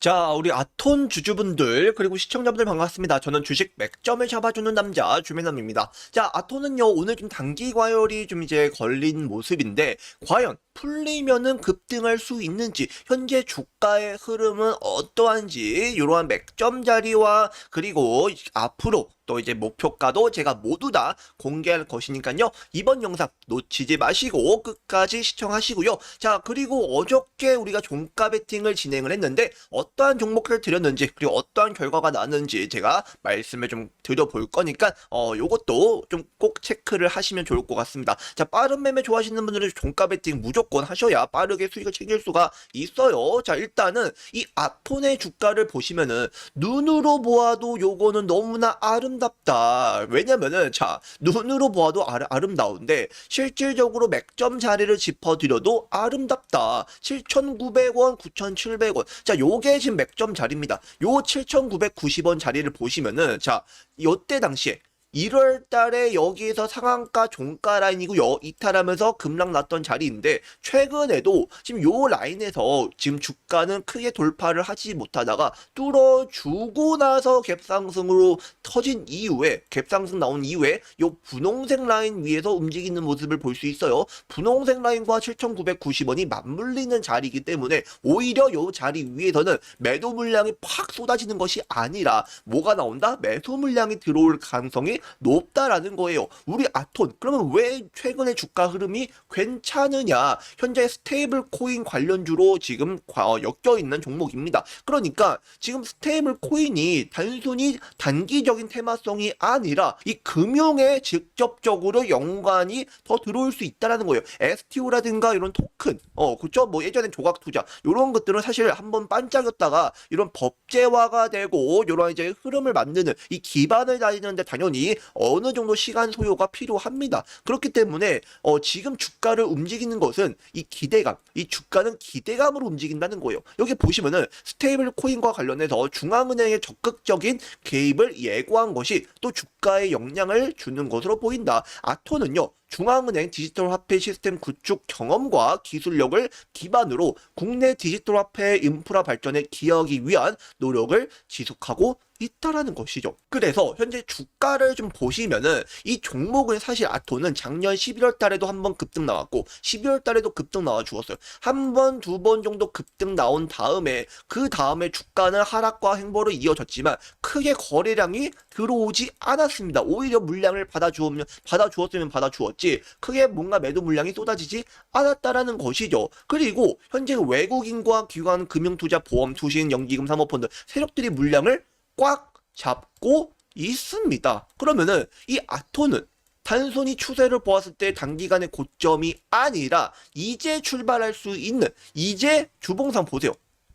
자, 우리 아톤 주주분들, 그리고 시청자분들 반갑습니다. 저는 주식 맥점을 잡아주는 남자, 주매남입니다. 자, 아톤은요, 오늘 좀 단기 과열이 좀 이제 걸린 모습인데, 과연 풀리면은 급등할 수 있는지, 현재 주가의 흐름은 어떠한지, 이러한 맥점 자리와, 그리고 앞으로 또 이제 목표가도 제가 모두 다 공개할 것이니까요. 이번 영상 놓치지 마시고 끝까지 시청하시고요. 자, 그리고 어저께 우리가 종가 베팅을 진행을 했는데 어떠한 종목을 드렸는지 그리고 어떠한 결과가 나는지 제가 말씀을 좀 드려볼 거니까 어 요것도 좀 꼭 체크를 하시면 좋을 것 같습니다. 자, 빠른 매매 좋아하시는 분들은 종가 베팅 무조건 하셔야 빠르게 수익을 챙길 수가 있어요. 자, 일단은 이 아톤의 주가를 보시면은 눈으로 보아도 요거는 너무나 아름답다. 왜냐면은 자 눈으로 보아도 아르, 아름다운데 실질적으로 맥점 자리를 짚어드려도 아름답다. 7,900원, 9,700원. 자 요게 지금 맥점 자리입니다. 요 7,990원 자리를 보시면은 자 요때 당시에 1월 달에 여기에서 상한가 종가 라인이고요. 이탈하면서 급락 났던 자리인데 최근에도 지금 요 라인에서 지금 주가는 크게 돌파를 하지 못하다가 뚫어주고 나서 갭상승으로 터진 이후에 갭상승 나온 이후에 요 분홍색 라인 위에서 움직이는 모습을 볼 수 있어요. 분홍색 라인과 7,990원이 맞물리는 자리이기 때문에 오히려 요 자리 위에서는 매도 물량이 팍 쏟아지는 것이 아니라 뭐가 나온다? 매수 물량이 들어올 가능성이 높다라는 거예요. 우리 아톤 그러면 왜 최근에 주가 흐름이 괜찮으냐? 현재 스테이블 코인 관련주로 지금 과- 어, 엮여 있는 종목입니다. 그러니까 지금 스테이블 코인이 단순히 단기적인 테마성이 아니라 이 금융에 직접적으로 연관이 더 들어올 수 있다라는 거예요. STO라든가 이런 토큰, 어, 그쵸? 뭐 예전엔 조각 투자 이런 것들은 사실 한번 반짝였다가 이런 법제화가 되고 이런 이제 흐름을 만드는 이 기반을 다지는데 당연히 어느 정도 시간 소요가 필요합니다. 그렇기 때문에 어, 지금 주가를 움직이는 것은 이 기대감, 이 주가는 기대감으로 움직인다는 거예요. 여기 보시면은 스테이블 코인과 관련해서 중앙은행의 적극적인 개입을 예고한 것이 또 주가에 영향을 주는 것으로 보인다. 아토는요. 중앙은행 디지털 화폐 시스템 구축 경험과 기술력을 기반으로 국내 디지털 화폐 인프라 발전에 기여하기 위한 노력을 지속하고 있다라는 것이죠. 그래서 현재 주가를 좀 보시면은 이 종목은 사실 아토는 작년 11월 달에도 한 번 급등 나왔고 12월 달에도 급등 나와 주었어요. 한 번, 두 번 정도 급등 나온 다음에 그 다음에 주가는 하락과 행보로 이어졌지만 크게 거래량이 들어오지 않았습니다. 오히려 물량을 받아주면 받아 주었으면 받아 주었지 크게 뭔가 매도 물량이 쏟아지지 않았다라는 것이죠. 그리고 현재 외국인과 기관 금융 투자 보험 투신 연기금 사모펀드 세력들이 물량을 꽉 잡고 있습니다. 그러면은 이 아토는 단순히 추세를 보았을 때 단기간의 고점이 아니라 이제 출발할 수 있는 이제 주봉상 보세요.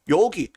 여기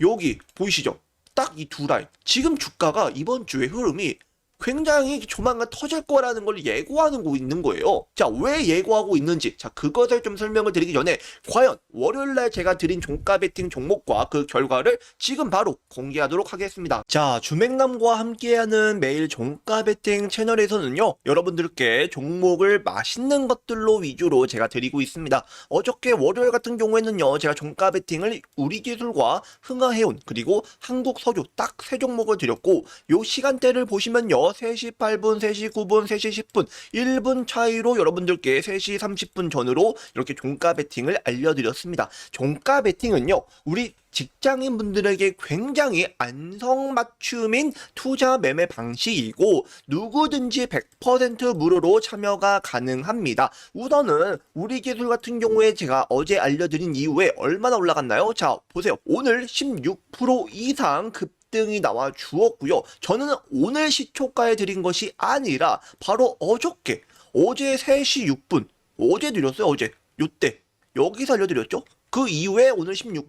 여기 보이시죠? 딱 이 두 라인. 지금 주가가 이번 주의 흐름이 굉장히 조만간 터질 거라는 걸 예고하는 거 있는 거예요. 자, 왜 예고하고 있는지. 자, 그것을 좀 설명을 드리기 전에 과연 월요일 날 제가 드린 종가 베팅 종목과 그 결과를 지금 바로 공개하도록 하겠습니다. 자, 주맥남과 함께하는 매일 종가 베팅 채널에서는요. 여러분들께 종목을 맛있는 것들로 위주로 제가 드리고 있습니다. 어저께 월요일 같은 경우에는요. 제가 종가 베팅을 우리 기술과 흥하해온 그리고 한국 석유 딱 세 종목을 드렸고 요 시간대를 보시면요. 3시 8분, 3시 9분, 3시 10분 1분 차이로 여러분들께 3시 30분 전으로 이렇게 종가 베팅을 알려드렸습니다. 종가 베팅은요. 우리 직장인 분들에게 굉장히 안성맞춤인 투자 매매 방식이고 누구든지 100% 무료로 참여가 가능합니다. 우선은 우리 기술 같은 경우에 제가 어제 알려드린 이후에 얼마나 올라갔나요? 자 보세요. 오늘 16% 이상 급 등이 나와 주었고요. 저는 오늘 시초가에 드린 것이 아니라 바로 어저께 어제 3시 6분 어제 드렸어요. 어제 요때 여기서 알려드렸죠. 그 이후에 오늘 16%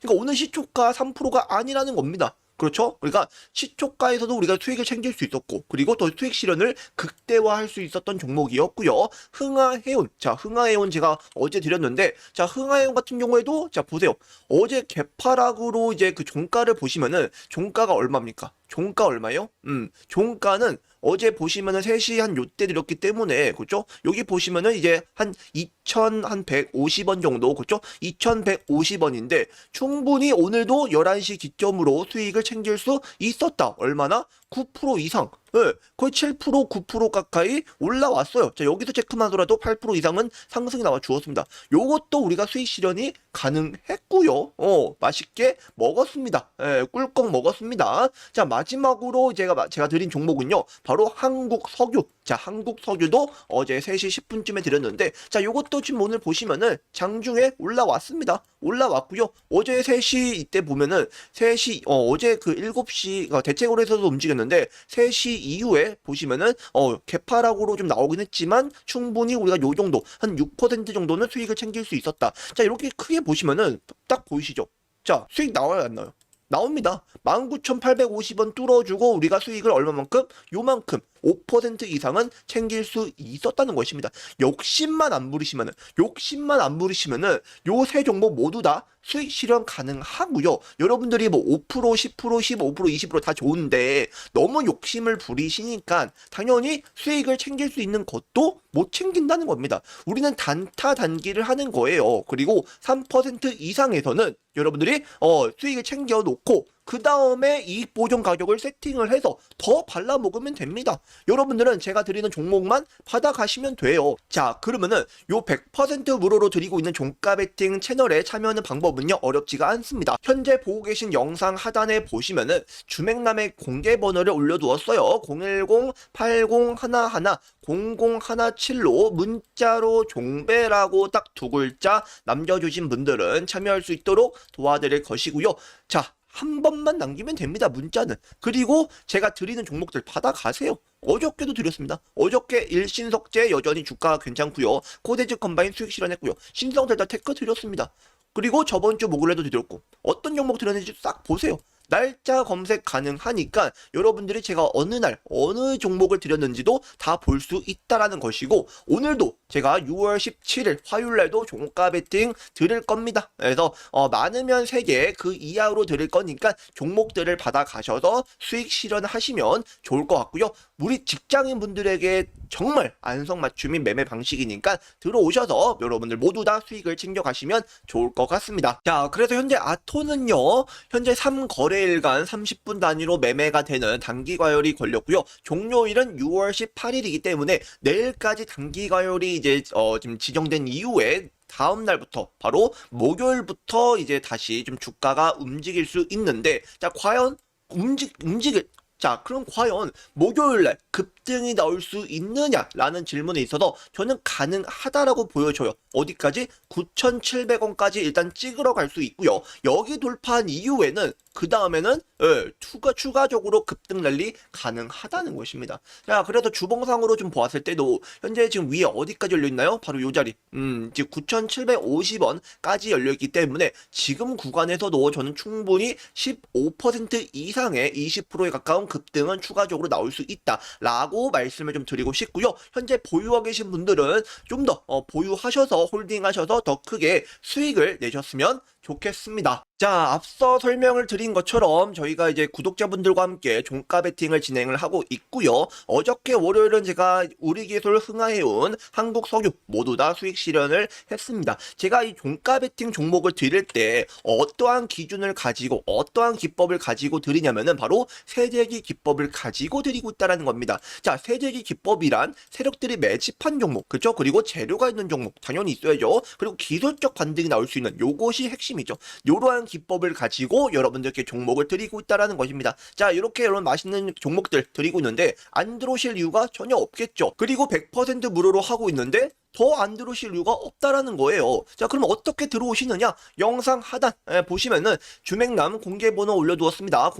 그러니까 오늘 시초가 3%가 아니라는 겁니다. 그렇죠? 그러니까 시초가에서도 우리가 수익을 챙길 수 있었고 그리고 더 수익 실현을 극대화할 수 있었던 종목이었고요. 흥하해운 자 흥하해운 제가 어제 드렸는데 자 흥하해운 같은 경우에도 자 보세요. 어제 개파락으로 이제 그 종가를 보시면은 종가가 얼마입니까? 종가 얼마예요? 음 종가는 어제 보시면은 3시 한 요때 드렸기 때문에 그죠? 여기 보시면은 이제 한 2,150원 정도 그죠? 2,150원인데 충분히 오늘도 11시 기점으로 수익을 챙길 수 있었다. 얼마나? 9% 이상. 예, 거의 7% 9% 가까이 올라왔어요. 자, 여기서 체크만 하더라도 8% 이상은 상승이 나와 주었습니다. 요것도 우리가 수익 실현이 가능했고요. 어, 맛있게 먹었습니다. 예, 꿀꺽 먹었습니다. 자, 마지막으로 제가 마- 제가 드린 종목은요. 바로 한국 석유. 자, 한국 석유도 어제 3시 10분쯤에 드렸는데 자, 요것도 지금 오늘 보시면은 장중에 올라왔습니다. 올라왔고요. 어제 3시 이때 보면은 3시 어, 어제 그 7시 어, 대체거래에서도 움직였는데 3시 이후에 보시면은 어, 개파락으로 좀 나오긴 했지만 충분히 우리가 요 정도 한 6% 정도는 수익을 챙길 수 있었다. 자, 이렇게 크게 보시면은 딱 보이시죠? 자, 수익 나와요, 안 나와요? 나옵니다. 19,850원 뚫어주고 우리가 수익을 얼마만큼? 요만큼 5% 이상은 챙길 수 있었다는 것입니다. 욕심만 안 부리시면은 욕심만 안 부리시면은 요 세 종목 모두 다 수익 실현 가능하고요. 여러분들이 뭐 5%, 10%, 15%, 20%다 좋은데 너무 욕심을 부리시니까 당연히 수익을 챙길 수 있는 것도 못 챙긴다는 겁니다. 우리는 단타 단기를 하는 거예요. 그리고 3% 이상에서는 여러분들이 어, 수익을 챙겨 놓고 그 다음에 이익 보존 가격을 세팅을 해서 더 발라 먹으면 됩니다. 여러분들은 제가 드리는 종목만 받아가시면 돼요. 자, 그러면은 요 100% 무료로 드리고 있는 종가 베팅 채널에 참여하는 방법은요 어렵지가 않습니다. 현재 보고 계신 영상 하단에 보시면은 주맥남의 공개 번호를 올려두었어요. 010-8011-0017로 문자로 종배라고 딱 두 글자 남겨주신 분들은 참여할 수 있도록 도와드릴 것이고요. 자, 한 번만 남기면 됩니다. 문자는. 그리고 제가 드리는 종목들 받아가세요. 어저께도 드렸습니다. 어저께 일신석재 여전히 주가가 괜찮고요. 코데즈 컴바인 수익 실현했고요. 신성델타 테크 드렸습니다. 그리고 저번 주 목요일에도 드렸고 어떤 종목 드렸는지 싹 보세요. 날짜 검색 가능하니까 여러분들이 제가 어느 날 어느 종목을 드렸는지도 다 볼 수 있다라는 것이고 오늘도 제가 6월 17일 화요일 날도 종가 베팅 드릴 겁니다. 그래서 어, 많으면 3개 그 이하로 드릴 거니까 종목들을 받아 가셔서 수익 실현하시면 좋을 것 같고요. 우리 직장인 분들에게 정말 안성맞춤인 매매 방식이니까 들어오셔서 여러분들 모두 다 수익을 챙겨 가시면 좋을 것 같습니다. 자, 그래서 현재 아토는요, 현재 3거래 일간 30분 단위로 매매가 되는 단기 과열이 걸렸고요. 종료일은 6월 18일이기 때문에 내일까지 단기 과열이 이제 어, 지금 지정된 이후에 다음 날부터 바로 목요일부터 이제 다시 좀 주가가 움직일 수 있는데 자 과연 움직 움직일 자, 그럼 과연 목요일날 급 등이 나올 수 있느냐라는 질문에 있어서 저는 가능하다라고 보여져요. 어디까지? 9,700원까지 일단 찍으러 갈 수 있고요. 여기 돌파한 이후에는 그 다음에는 예, 추가 추가적으로 급등 랠리 가능하다는 것입니다. 자, 그래서 주봉상으로 좀 보았을 때도 현재 지금 위에 어디까지 열려 있나요? 바로 요 자리. 음, 지금 9,750원까지 열려 있기 때문에 지금 구간에서도 저는 충분히 15% 이상의 20%에 가까운 급등은 추가적으로 나올 수 있다라고 말씀을 좀 드리고 싶고요. 현재 보유하고 계신 분들은 좀 더 보유하셔서 홀딩하셔서 더 크게 수익을 내셨으면 좋겠습니다. 자, 앞서 설명을 드린 것처럼 저희가 이제 구독자분들과 함께 종가 베팅을 진행을 하고 있고요. 어저께 월요일은 제가 우리 기술 흥하해온 한국 석유 모두 다 수익 실현을 했습니다. 제가 이 종가 베팅 종목을 드릴 때 어떠한 기준을 가지고 어떠한 기법을 가지고 드리냐면은 바로 세대기 기법을 가지고 드리고 있다라는 겁니다. 자, 세대기 기법이란 세력들이 매집한 종목, 그렇죠? 그리고 재료가 있는 종목 당연히 있어야죠. 그리고 기술적 반등이 나올 수 있는 요것이 핵심이죠. 요러한 기법을 가지고 여러분들께 종목을 드리고 있다라는 것입니다. 자, 이렇게 여러분 맛있는 종목들 드리고 있는데 안 들어오실 이유가 전혀 없겠죠. 그리고 100% 무료로 하고 있는데 더 안 들어오실 이유가 없다라는 거예요. 자, 그럼 어떻게 들어오시느냐? 영상 하단 에, 보시면은 주맥남 공개 번호 올려두었습니다.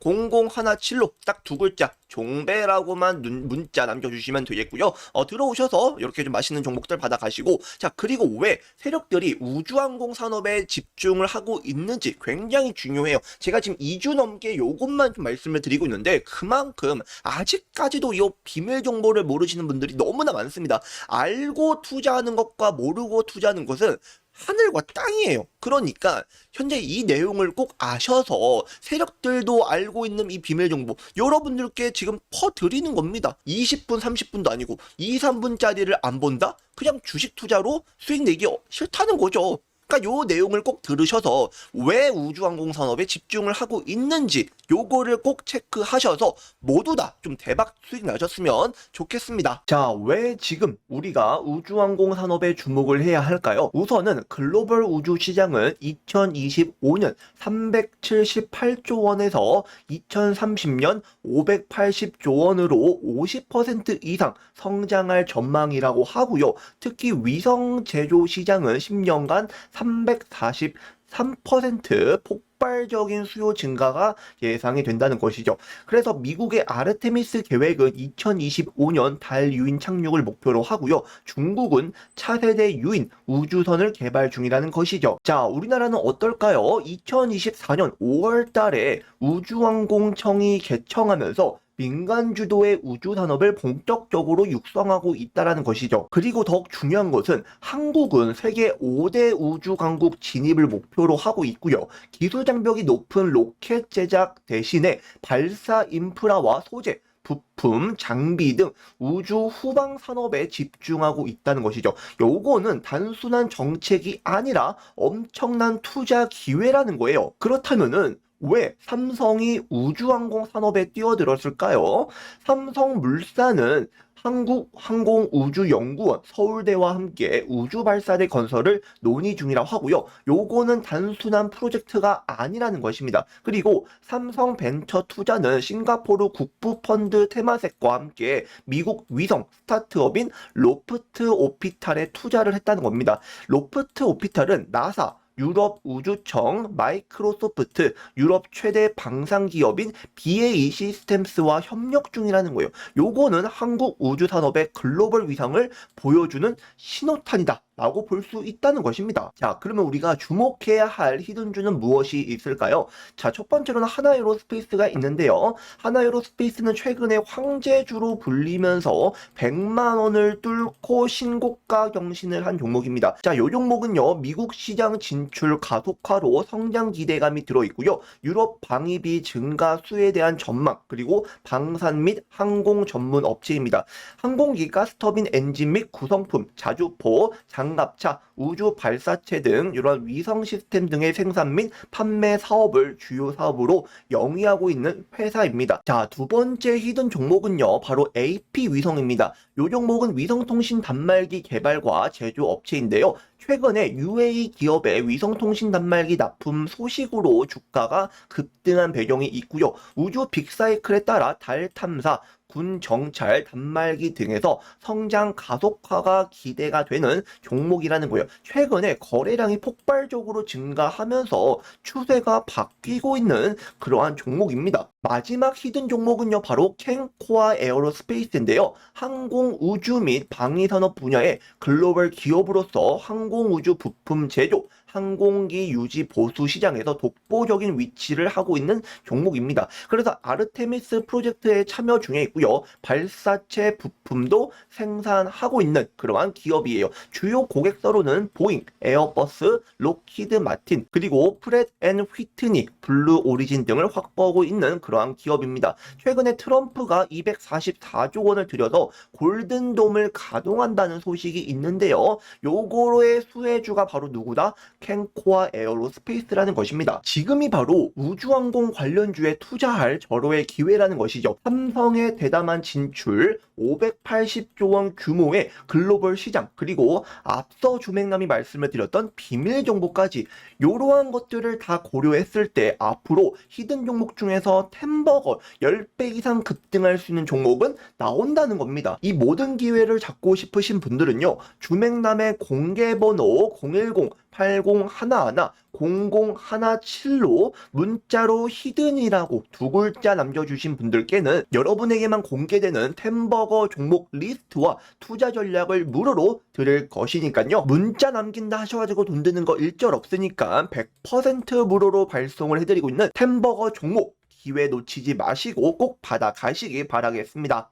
010-8011-0017로 딱 두 글자 종배라고만 눈- 문자 남겨주시면 되겠고요. 어, 들어오셔서 이렇게 좀 맛있는 종목들 받아가시고 자 그리고 왜 세력들이 우주항공 산업에 집중을 하고 있는지 굉장히 중요해요. 제가 지금 2주 넘게 요것만 좀 말씀을 드리고 있는데 그만큼 아직까지도 이 비밀 정보를 모르시는 분들이 너무 너무나 많습니다. 알고 투자하는 것과 모르고 투자하는 것은 하늘과 땅이에요. 그러니까 현재 이 내용을 꼭 아셔서 세력들도 알고 있는 이 비밀 정보 여러분들께 지금 퍼드리는 겁니다. 20분, 30분도 아니고 2, 3분짜리를 안 본다? 그냥 주식 투자로 수익 내기 싫다는 거죠. 그러니까 요 내용을 꼭 들으셔서 왜 우주항공 산업에 집중을 하고 있는지 요거를 꼭 체크하셔서 모두 다 좀 대박 수익 나셨으면 좋겠습니다. 자, 왜 지금 우리가 우주항공 산업에 주목을 해야 할까요? 우선은 글로벌 우주 시장은 2025년 378조 원에서 2030년 580조 원으로 50% 이상 성장할 전망이라고 하고요. 특히 위성 제조 시장은 10년간 343% 폭발적인 수요 증가가 예상이 된다는 것이죠. 그래서 미국의 아르테미스 계획은 2025년 달 유인 착륙을 목표로 하고요. 중국은 차세대 유인 우주선을 개발 중이라는 것이죠. 자, 우리나라는 어떨까요? 2024년 5월 달에 우주항공청이 개청하면서 민간 주도의 우주 산업을 본격적으로 육성하고 있다라는 것이죠. 그리고 더욱 중요한 것은 한국은 세계 5대 우주 강국 진입을 목표로 하고 있고요. 기술 장벽이 높은 로켓 제작 대신에 발사 인프라와 소재, 부품, 장비 등 우주 후방 산업에 집중하고 있다는 것이죠. 요거는 단순한 정책이 아니라 엄청난 투자 기회라는 거예요. 그렇다면은 왜 삼성이 우주항공 산업에 뛰어들었을까요? 삼성물산은 한국항공우주연구원 서울대와 함께 우주발사대 건설을 논의 중이라고 하고요. 요거는 단순한 프로젝트가 아니라는 것입니다. 그리고 삼성벤처투자는 싱가포르 국부펀드 테마색과 함께 미국 위성 스타트업인 로프트 오피탈에 투자를 했다는 겁니다. 로프트 오피탈은 나사, 유럽 우주청, 마이크로소프트, 유럽 최대 방산 기업인 BAE 시스템스와 협력 중이라는 거예요. 요거는 한국 우주 산업의 글로벌 위상을 보여주는 신호탄이다. 라고 볼 수 있다는 것입니다. 자, 그러면 우리가 주목해야 할 히든주는 무엇이 있을까요? 자, 첫 번째로는 하나에로스페이스가 있는데요. 하나에로스페이스는 최근에 황제주로 불리면서 100만 원을 뚫고 신고가 경신을 한 종목입니다. 자, 요 종목은요. 미국 시장 진출 가속화로 성장 기대감이 들어 있고요. 유럽 방위비 증가 수에 대한 전망, 그리고 방산 및 항공 전문 업체입니다. 항공기 가 스터빈 엔진 및 구성품, 자주포, 장 장갑차, 우주 발사체 등 이런 위성 시스템 등의 생산 및 판매 사업을 주요 사업으로 영위하고 있는 회사입니다. 자, 두 번째 히든 종목은요, 바로 AP 위성입니다. 이 종목은 위성통신 단말기 개발과 제조 업체인데요. 최근에 UAE 기업의 위성통신 단말기 납품 소식으로 주가가 급등한 배경이 있고요. 우주 빅사이클에 따라 달 탐사, 군 정찰, 단말기 등에서 성장 가속화가 기대가 되는 종목이라는 거예요. 최근에 거래량이 폭발적으로 증가하면서 추세가 바뀌고 있는 그러한 종목입니다. 마지막 히든 종목은요, 바로 캔코아 에어로스페이스인데요. 항공 우주 및 방위 산업 분야의 글로벌 기업으로서 항공 우주 부품 제조, 항공기 유지 보수 시장에서 독보적인 위치를 하고 있는 종목입니다. 그래서 아르테미스 프로젝트에 참여 중에 있고요. 발사체 부품도 생산하고 있는 그러한 기업이에요. 주요 고객사로는 보잉, 에어버스, 로키드 마틴, 그리고 프렛 앤 휘트니, 블루 오리진 등을 확보하고 있는 그러한 기업입니다. 최근에 트럼프가 244조 원을 들여서 골든돔을 가동한다는 소식이 있는데요. 요거로의 수혜주가 바로 누구다? 캔코아 에어로스페이스라는 것입니다. 지금이 바로 우주항공 관련주에 투자할 절호의 기회라는 것이죠. 삼성의 대담한 진출, 580조 원 규모의 글로벌 시장, 그리고 앞서 주맹남이 말씀을 드렸던 비밀 정보까지 이러한 것들을 다 고려했을 때 앞으로 히든 종목 중에서 템버거 10배 이상 급등할 수 있는 종목은 나온다는 겁니다. 이 모든 기회를 잡고 싶으신 분들은요. 주맹남의 공개번호 010 8011 0017로 문자로 히든이라고 두 글자 남겨주신 분들께는 여러분에게만 공개되는 템버거 종목 리스트와 투자 전략을 무료로 드릴 것이니까요. 문자 남긴다 하셔가지고 돈 드는 거 일절 없으니까 100% 무료로 발송을 해드리고 있는 템버거 종목 기회 놓치지 마시고 꼭 받아가시기 바라겠습니다.